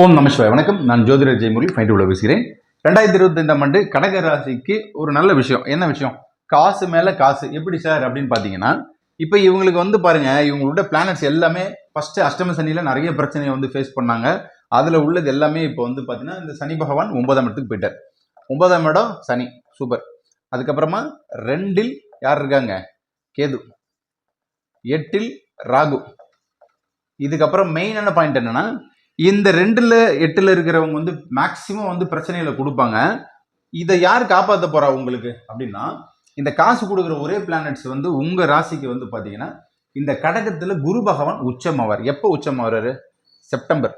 ஓம் நமஸ்வாய் வணக்கம். நான் ஜோதிடர் ஜெயமுரி ஃபைண்ட் உள்ள பேசுகிறேன். ரெண்டாயிரத்தி இருபத்தைந்தாம் ஆண்டு கடக ராசிக்கு ஒரு நல்ல விஷயம். என்ன விஷயம்? காசு மேல காசு. எப்படி சார் அப்படின்னு பார்த்தீங்கன்னா இப்போ இவங்களுக்கு வந்து பாருங்க இவங்களோட பிளானட்ஸ் எல்லாமே ஃபர்ஸ்ட் அஷ்டம சனியில நிறைய பிரச்சனையை வந்து ஃபேஸ் பண்ணாங்க. அதுல உள்ளது எல்லாமே இப்போ வந்து பார்த்தீங்கன்னா இந்த சனி பகவான் ஒன்பதாம் இடத்துக்கு போயிட்டார். ஒன்பதாம் இடம் சனி. சூப்பர் அதுக்கப்புறமா ரெண்டில் யார் இருக்காங்க? கேது. எட்டில் ராகு. இதுக்கப்புறம் மெயினான பாயிண்ட் என்னன்னா இந்த ரெண்டுல எட்டுல இருக்கிறவங்க வந்து மேக்சிமம் வந்து பிரச்சனையில் கொடுப்பாங்க. இதை யார் காப்பாற்ற போறா உங்களுக்கு? அப்படின்னா இந்த காசு கொடுக்குற ஒரே பிளானட்ஸ் வந்து உங்க ராசிக்கு வந்து பாத்தீங்கன்னா இந்த கடகத்துல குரு பகவான் உச்சமாவார். எப்போ உச்சமாவாரு? செப்டம்பர்.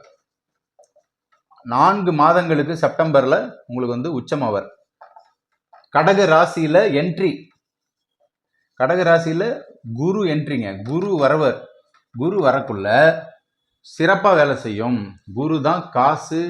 நான்கு மாதங்களுக்கு செப்டம்பர்ல உங்களுக்கு வந்து உச்சமாவார். கடக ராசியில என்ட்ரி கடக ராசியில குரு என்ட்ரிங்க குரு வரவர். குரு வரக்குள்ள சிறப்பாக வேலை செய்யும். குரு தான் காசு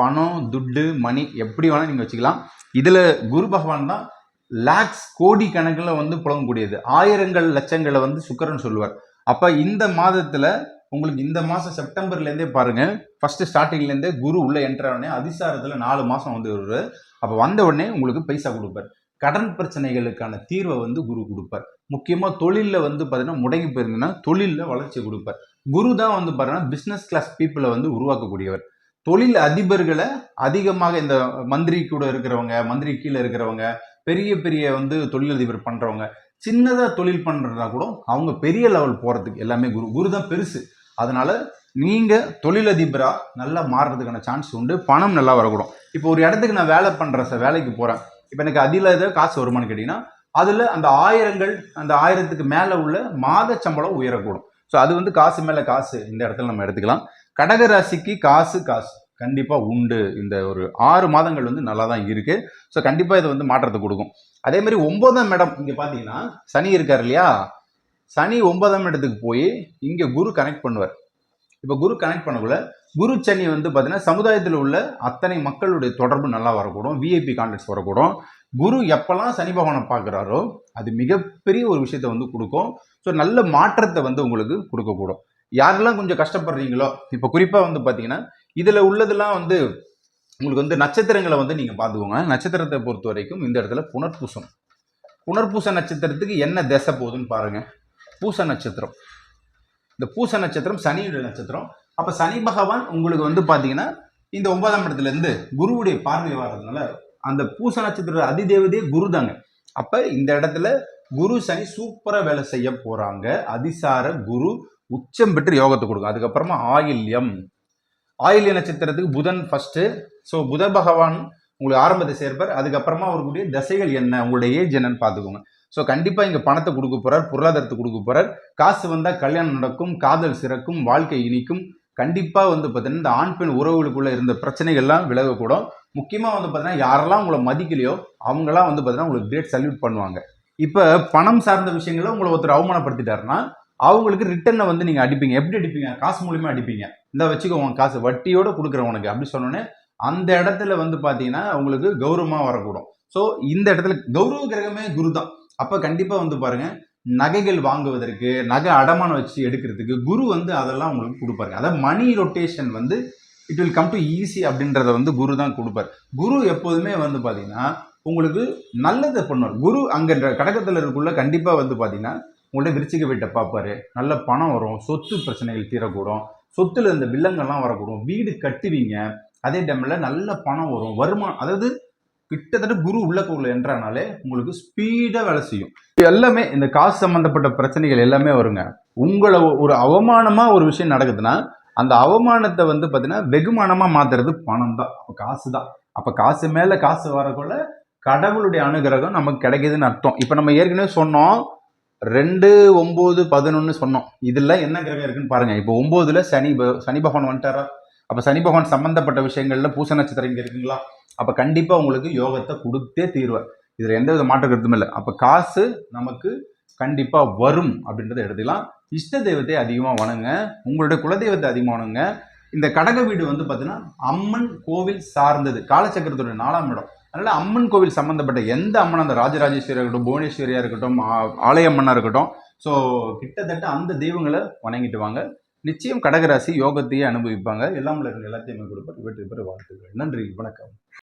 பணம் துட்டு மணி எப்படி வேணால் நீங்கள் வச்சுக்கலாம். இதில் குரு பகவான் தான் லேக்ஸ் கோடி கணக்கில் வந்து புழங்கக்கூடியது. ஆயிரங்கள் லட்சங்களை வந்து சுக்கரன் சொல்லுவார். அப்போ இந்த மாதத்தில் உங்களுக்கு இந்த மாதம் செப்டம்பர்லேருந்தே பாருங்கள் ஃபஸ்ட்டு ஸ்டார்டிங்லேருந்தே குரு உள்ளே என்ட்ரானே அதிசாரத்தில் நாலு மாதம் வந்து வருவார். அப்போ வந்த உடனே உங்களுக்கு பைசா கொடுப்பார். கடன் பிரச்சனைகளுக்கான தீர்வை வந்து குரு கொடுப்பார். முக்கியமாக தொழிலில் வந்து பார்த்தீங்கன்னா முடங்கி போயிருந்தீங்கன்னா தொழிலில் வளர்ச்சி கொடுப்பார். குரு தான் வந்து பார்த்தீங்கன்னா பிஸ்னஸ் கிளாஸ் பீப்புளை வந்து உருவாக்கக்கூடியவர். தொழில் அதிபர்களை அதிகமாக இந்த மந்திரி கூட இருக்கிறவங்க மந்திரி கீழே இருக்கிறவங்க பெரிய பெரிய வந்து தொழிலதிபர் பண்ணுறவங்க சின்னதாக தொழில் பண்ணுறதா கூட அவங்க பெரிய லெவல் போகிறதுக்கு எல்லாமே குரு குரு தான் பெருசு. அதனால் நீங்கள் தொழிலதிபராக நல்லா மாறுறதுக்கான சான்ஸ் உண்டு பணம் நல்லா வரக்கூடும். இப்போ ஒரு இடத்துக்கு நான் வேலை பண்ணுறேன் சார் வேலைக்கு போகிறேன் இப்போ எனக்கு அதில் ஏதோ காசு வருமானு கேட்டிங்கன்னா அதில் அந்த ஆயிரங்கள் அந்த ஆயிரத்துக்கு மேலே உள்ள மாத சம்பளம் உயரக்கூடும். ஸோ அது வந்து காசு மேலே காசு இந்த இடத்துல நம்ம எடுத்துக்கலாம். கடக ராசிக்கு காசு காசு கண்டிப்பாக உண்டு. இந்த ஒரு ஆறு மாதங்கள் வந்து நல்லா தான் இருக்கு. ஸோ கண்டிப்பாக இது வந்து மாற்றத்தை கொடுக்கும். அதே மாதிரி ஒன்பதாம் இடம் இங்கே பார்த்தீங்கன்னா சனி இருக்கார் இல்லையா? சனி ஒன்பதாம் இடத்துக்கு போய் இங்கே குரு கனெக்ட் பண்ணுவார். இப்போ குரு கனெக்ட் பண்ணக்குள்ள குரு சனி வந்து பார்த்தீங்கன்னா சமுதாயத்தில் உள்ள அத்தனை மக்களுடைய தொடர்பு நல்லா வரக்கூடும் விஐபி கான்டாக்ட்ஸ் வரக்கூடும். குரு எப்பெல்லாம் சனி பகவானை பார்க்குறாரோ அது மிகப்பெரிய ஒரு விஷயத்தை வந்து கொடுக்கும். ஸோ நல்ல மாற்றத்தை வந்து உங்களுக்கு கொடுக்கக்கூடும். யாரெல்லாம் கொஞ்சம் கஷ்டப்படுறீங்களோ இப்போ குறிப்பாக வந்து பார்த்தீங்கன்னா இதில் உள்ளதெல்லாம் வந்து உங்களுக்கு வந்து நட்சத்திரங்களை வந்து நீங்கள் பார்த்துக்கோங்க. நட்சத்திரத்தை பொறுத்த வரைக்கும் இந்த இடத்துல புனர்பூசம். புனர்பூச நட்சத்திரத்துக்கு என்ன திசை போகுதுன்னு பாருங்கள் பூச நட்சத்திரம். இந்த பூச நட்சத்திரம் சனியுடைய நட்சத்திரம். அப்போ சனி பகவான் உங்களுக்கு வந்து பார்த்தீங்கன்னா இந்த ஒன்பதாம் இடத்துலேருந்து குருவுடைய பார்வை வர்றதுனால அந்த பூச நட்சத்திர அதிதேவதையே குரு தாங்க. அப்போ இந்த இடத்துல குரு சனி சூப்பராக வேலை செய்ய போகிறாங்க அதிசார குரு உச்சம் பெற்று யோகத்தை கொடுக்கும். அதுக்கப்புறமா ஆயில்யம். ஆயில்ய நட்சத்திரத்துக்கு புதன் ஃபஸ்ட்டு ஸோ புத பகவான் உங்களுக்கு ஆரம்பத்தை சேர்ப்பார். அதுக்கப்புறமா அவருக்குடைய தசைகள் என்ன? உங்களுடைய ஏஜ் என்னன்னு பார்த்துக்கோங்க. ஸோ கண்டிப்பாக இங்கே பணத்தை கொடுக்க போகிறார் பொருளாதாரத்தை கொடுக்க போகிறார் காசு வந்தால் கல்யாணம் நடக்கும் காதல் சிறக்கும் வாழ்க்கை இனிக்கும். கண்டிப்பாக வந்து பார்த்தீங்கன்னா இந்த ஆண் பெண் உறவுகளுக்குள்ளே இருந்த பிரச்சனைகள்லாம் விலகக்கூடும். முக்கியமாக வந்து பார்த்தீங்கன்னா யாரெல்லாம் உங்களை மதிக்கலையோ அவங்களாம் வந்து பார்த்தீங்கன்னா உங்களுக்கு கிரேட் சல்யூட் பண்ணுவாங்க. இப்போ பணம் சார்ந்த விஷயங்களை உங்களை ஒருத்தர் அவமானப்படுத்திட்டாருன்னா அவங்களுக்கு ரிட்டர்னை வந்து நீங்கள் அடிப்பீங்க. எப்படி அடிப்பீங்க? காசு மூலியமாக அடிப்பீங்க. இந்த வச்சுக்கோ உன் காசு வட்டியோட கொடுக்குறேன் உனக்கு அப்படி சொன்னோன்னே அந்த இடத்துல வந்து பார்த்தீங்கன்னா உங்களுக்கு கௌரவமாக வரக்கூடும். ஸோ இந்த இடத்துல கௌரவ கிரகமே குரு தான் அப்போ கண்டிப்பாக வந்து பாருங்க நகைகள் வாங்குவதற்கு நகை அடமானம் வச்சு எடுக்கிறதுக்கு குரு வந்து அதெல்லாம் உங்களுக்கு கொடுப்பாரு. அதாவது மணி ரொட்டேஷன் வந்து it will come to easy அப்படின்றத வந்து குரு தான் கொடுப்பார். குரு எப்போதுமே வந்து பார்த்தீங்கன்னா உங்களுக்கு நல்லதை பண்ணுவார். குரு அங்கே கடகத்தில் இருக்குள்ள கண்டிப்பாக வந்து பார்த்தீங்கன்னா உங்கள்ட்ட விரிச்சிக்க வீட்டை பார்ப்பாரு. நல்ல பணம் வரும் சொத்து பிரச்சனைகள் தீரக்கூடும். சொத்துல இந்த வில்லங்கள்லாம் வரக்கூடும். வீடு கட்டுவீங்க. அதே டைமில் நல்ல பணம் வரும். வருமானம் அதாவது கிட்டத்தட்ட குரு உள்ளக்குள்ள என்றானாலே உங்களுக்கு ஸ்பீடாக வேலை செய்யும். இது எல்லாமே இந்த காசு சம்பந்தப்பட்ட பிரச்சனைகள் எல்லாமே வருங்க. உங்களை ஒரு அவமானமாக ஒரு விஷயம் நடக்குதுன்னா அந்த அவமானத்தை வந்து பார்த்தீங்கன்னா வெகுமானமாக மாத்துறது பணம் தான். அப்போ காசு தான். அப்போ காசு மேலே காசு வரக்குள்ள கடவுளுடைய அனுகிரகம் நமக்கு கிடைக்குதுன்னு அர்த்தம். இப்போ நம்ம ஏற்கனவே சொன்னோம் ரெண்டு ஒம்பது பதினொன்று சொன்னோம். இதில் என்ன கிரகம் இருக்குன்னு பாருங்க. இப்போ ஒம்போதில் சனி ப- சனி பகவான் வந்துட்டாரா? அப்போ சனி பகவான் சம்பந்தப்பட்ட விஷயங்கள்ல பூச நட்சத்திரம் இங்கே இருக்குங்களா? அப்போ கண்டிப்பாக உங்களுக்கு யோகத்தை கொடுத்தே தீர்வேன். இதில் எந்த வித மாற்ற கருத்தும் இல்லை. அப்போ காசு நமக்கு கண்டிப்பாக வரும் அப்படின்றத எடுத்துக்கலாம். இஷ்ட தெய்வத்தை அதிகமாக வணங்க உங்களுடைய குலதெய்வத்தை அதிகமாக வணங்க. இந்த கடக வீடு வந்து பார்த்தீங்கன்னா அம்மன் கோவில் சார்ந்தது. காலச்சக்கரத்துடைய நாலாம் இடம். அதனால் அம்மன் கோவில் சம்மந்தப்பட்ட எந்த அம்மன் அந்த ராஜராஜேஸ்வரியாக இருக்கட்டும் புவனேஸ்வரியாக இருக்கட்டும் ஆலயம்மனாக இருக்கட்டும் ஸோ கிட்டத்தட்ட அந்த தெய்வங்களை வணங்கிட்டு வாங்க. நிச்சயம் கடகராசி யோகத்தையே அனுபவிப்பாங்க. எல்லாம் எல்லாத்தையுமே கொடுப்பார். வெற்றி பெற வாழ்த்துக்கள். நன்றி. வணக்கம்.